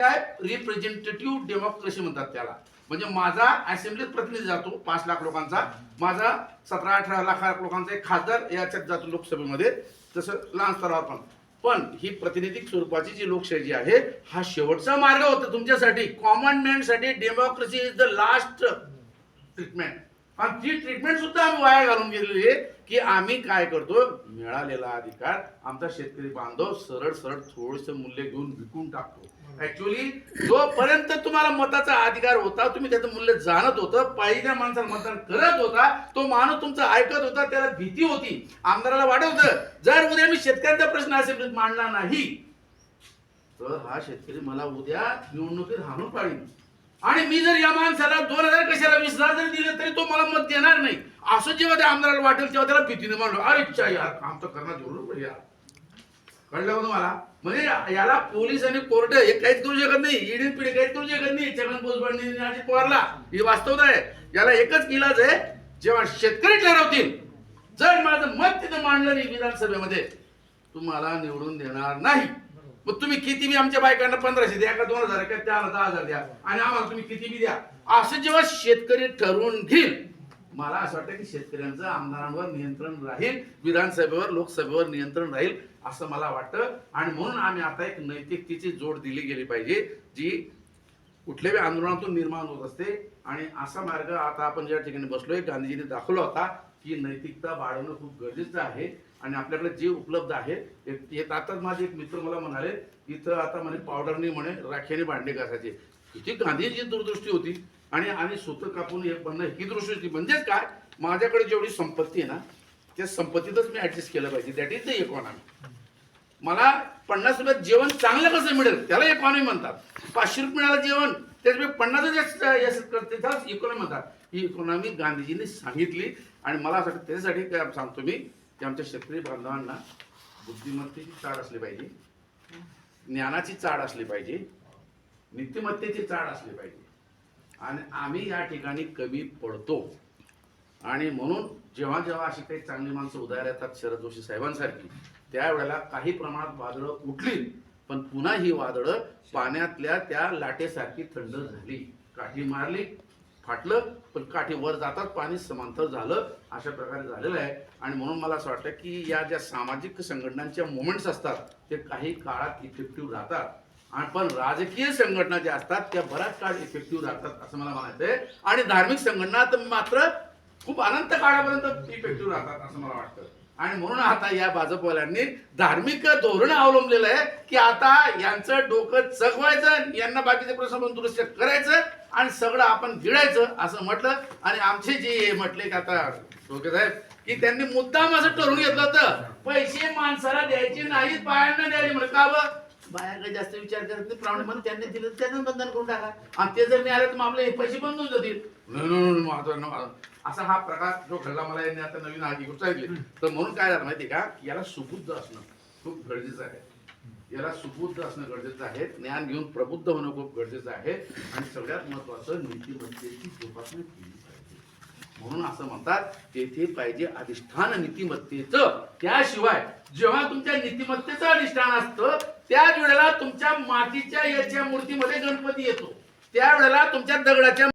काय representative democracy म्हणतात त्याला. म्हणजे माझा असेंब्लीत प्रतिनिधी जातो पाच लाख लोकांचा. माझा सतरा अठरा लाख लोकांचा एक खासदार याच्यात जातो लोकसभेमध्ये. तसं लहान स्तरावर पण. पण ही प्रतिनिधिक स्वरूपाची जी लोकशाही जी आहे हा शेवटचा मार्ग होता तुमच्यासाठी. Common मॅनसाठी democracy is the last treatment पण ती ट्रीटमेंट सुद्धा आम्ही वाया घालून गेलेली आहे की आम्ही काय करतो? मिळालेला अधिकार आमचा शेतकरी बांधव सरळ सरळ थोडस मूल्य घेऊन विकून टाकतो. ऍक्च्युली जोपर्यंत तुम्हाला मताचा अधिकार होता तुम्ही त्याचं मूल्य जाणत होतं पाहिजे माणसाला मतदान करत होता तो माणूस तुमचं ऐकत होता त्याला भीती होती आमदाराला वाटत होतं जर उद्या मी शेतकऱ्यांचा प्रश्न असेल मांडला नाही तर हा शेतकरी मला उद्या निवडणुकीत हाणून पाडील आणि मी जर या माणसाला दोन हजार कशाला वीस हजार जरी दिले तरी मत देणार नाही. असं जेव्हा त्या आमदाराला वाटेल तेव्हा त्याला भीतीने म्हणलो अरे इच्छा यार काम तर करणार जरूर यार. कळलं का तुम्हाला? म्हणजे याला पोलीस आणि कोर्ट हे काहीच करू शकत नाही. ईडी पिढी काहीच करू शकत नाही. छगन भुजबळ अजित पवारला. ही वास्तवता आहे. याला एकच इलाज आहे. जेव्हा शेतकरी ठरवतील. जर माझं मत तिथं मांडलं नाही विधानसभेमध्ये तुम्हाला निवडून देणार नाही. मग तुम्ही किती बी आमच्या बायकांना पंधराशे द्या का दोन हजार का त्या दहा हजार द्या. आणि आम्हाला तुम्ही किती बी द्या. असं जेव्हा शेतकरी ठरवून घेईल मला असं वाटतं की शेतकऱ्यांचं आमदारांवर नियंत्रण राहील विधानसभेवर लोकसभेवर नियंत्रण राहील असं मला वाटतं. आणि म्हणून आम्ही आता एक नैतिकतेची जोड दिली गेली पाहिजे जी कुठल्याही आंदोलनातून निर्माण होत असते. आणि असा मार्ग आता आपण ज्या ठिकाणी बसलोय गांधीजींनी दाखवला होता की नैतिकता वाढवणं खूप गरजेचं आहे. आणि आपल्याकडे जे उपलब्ध आहे एक- आताच माझे एक मित्र मला म्हणाले इथं आता म्हणे पावडरनी म्हणे राखेने भांडे घासायचे. किती गांधीची दूरदृष्टी होती. आणि आणि सूत्र कापून एक बनणं ही दृष्टी म्हणजेच काय? माझ्याकडे जेवढी संपत्ती आहे ना त्या संपत्तीतच मी ऍडजस्ट केलं पाहिजे. दॅट इज द इकॉनॉमी मला पन्नास रुपयात जेवण चांगलं कसं मिळेल त्याला इकॉनॉमी म्हणतात. पाचशे रुपये मिळालं जेवण त्याच्यामुळे पन्नास जास्त यश करते त्यालाच इकॉनॉमी म्हणतात. ही इकॉनॉमी गांधीजींनी सांगितली आणि मला असं वाटतं त्याच्यासाठी काय सांगतो मी की आमच्या शेतकरी बांधवांना बुद्धिमत्तेची चाड असली पाहिजे ज्ञानाची चाड असली पाहिजे नीतिमत्तेची चाड असली पाहिजे. आणि आम्ही या ठिकाणी कमी पडतो. आणि म्हणून जेव्हा जेव्हा अशी काही चांगली माणसं उदार येतात शरद जोशी साहेबांसारखी त्यावेळेला काही प्रमाणात वादळं उठली पण पुन्हा ही वादळं पाण्यातल्या त्या लाटेसारखी थंड झाली. काठी मारली फाटलं पण काठी वर जातात पाणी समांतर झालं अशा प्रकारे झालेलं आहे. आणि म्हणून मला असं वाटतं की या ज्या सामाजिक संघटनांच्या मुवमेंट्स असतात ते काही काळात इफेक्टिव्ह राहतात. आणि पण राजकीय संघटना ज्या असतात त्या बराच काळ इफेक्टिव्ह राहतात असं मला म्हणायचं आहे आणि धार्मिक संघटना तर मात्र खूप अनंत काळापर्यंत इफेक्टिव्ह राहतात असं मला वाटतं. आणि म्हणून आता या भाजपवाल्यांनी धार्मिक धोरण अवलंबलेलं आहे की आता यांचं डोकं चगवायचं यांना बाकीचे प्रश्न पण दुरुस्त करायचं आणि सगळं आपण गिळायचं असं म्हटलं. आणि आमचे जे म्हटले की आता डोके साहेब की त्यांनी मुद्दाम असं ठरवून घेतलं होतं. पैसे माणसाला द्यायचे नाहीत बायांना द्यायचे म्हणजे का बरं बाया काही जास्त विचार करत नाही प्रामाणिक म्हणून त्यांनी दिलं त्यांना बंधन करून टाका. आणि ते जर नाही आले तर मग आपले हे पैसे बंद होऊन जातील. माझं माझं. असा हा प्रकार जो घडला मला यांनी आता नवीन आधी गोष्ट सांगितली. तर म्हणून काय झालं माहिती का? याला सुबुद्ध असणं खूप गरजेचं आहे. याला सुबुद्ध असणं गरजेचं आहे. ज्ञान घेऊन प्रबुद्ध होणं खूप गरजेचं आहे. आणि सगळ्यात महत्वाचं नीतिमत्तेची जोपासना केली. म्हणून असं म्हणतात तेथे पाहिजे अधिष्ठान नीतिमत्तेचं. त्याशिवाय जेव्हा तुमच्या नीतिमत्तेचं अधिष्ठान असतं त्याच वेळेला तुमच्या मातीच्या याच्या मूर्तीमध्ये गणपती येतो. त्यावेळेला तुमच्या दगडाच्या